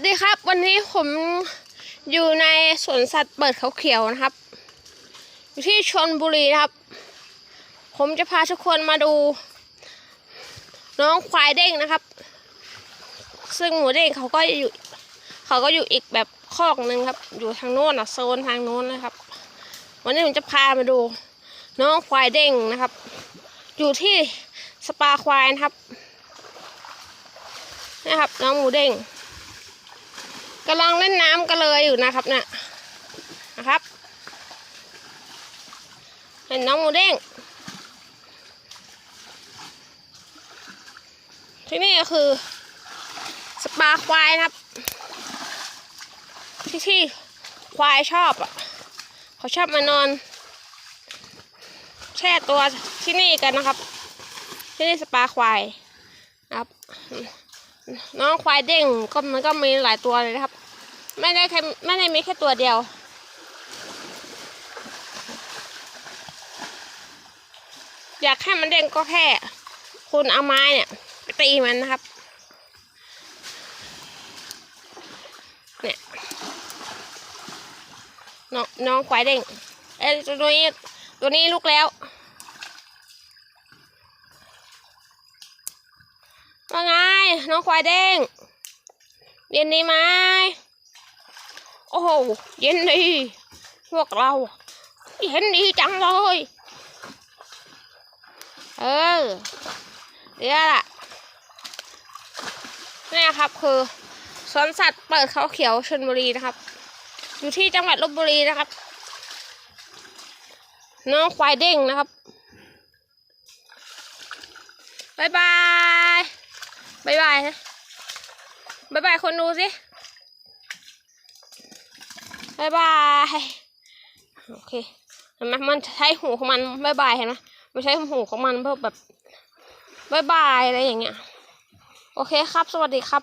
สดีครับ วันนี้ผมอยู่ในสวนสัตว์เปิดเขาเขียวนะครับ อยู่ที่ชนบุรีครับ ผมจะพาทุกคนมาดู น้องควายเด้งนะครับ ซึ่งหมูเด้งเขาก็อยู่ เขาก็อยู่อีกแบบคอกหนึ่งครับ อยู่ทางโน้นอะโซนทางโน้นนะครับ วันนี้ผมจะพามาดู น้องควายเด้งนะครับ อยู่ที่สปาควายนะครับนะครับ น้องหมูเด้ง กำลังเล่นน้ำกันเลยอยู่นะครับเนี่ยนะครับ เห็นน้องหมูเด้งที่นี่ก็คือ สปาควายนะครับ ที่ที่ควายชอบอะเขาชอบมานอน แช่ตัวที่นี่กันนะครับ ที่นี่สปาควายนะครับ น้องควายเด้งก็มันก็มีหลายตัวเลยนะครับ ไม่ได้แค่ไม่ได้มีแค่ตัวเดียว อยากให้มันเด้งก็แค่ คุณเอาไม้เนี่ยไปตีมันนะครับ เนี่ยน้องน้องควายเด้งเอ้ตัวนี้ตัวนี้ลุกแล้วว่าไงน้องควายเด้งเรียนดีไหม โอ้โหเย็นดี พวกเรา เย็นดีจังเลย เออเดี๋ยวล่ะนี่นะครับคือสวนสัตว์เปิดเขาเขียวชลบุรีนะครับ อยู่ที่จังหวัดลบบุรีนะครับ น้องควายเด้งนะครับบายบายบายบายนะบายบายคนดูสิ บายบายโอเคเห็นไหมมันใช้หูของมันบายบายเห็นไหมมันใช้หูของมันเพื่อแบบบายบายอะไรอย่างเงี้ย โอเคครับ สวัสดีครับ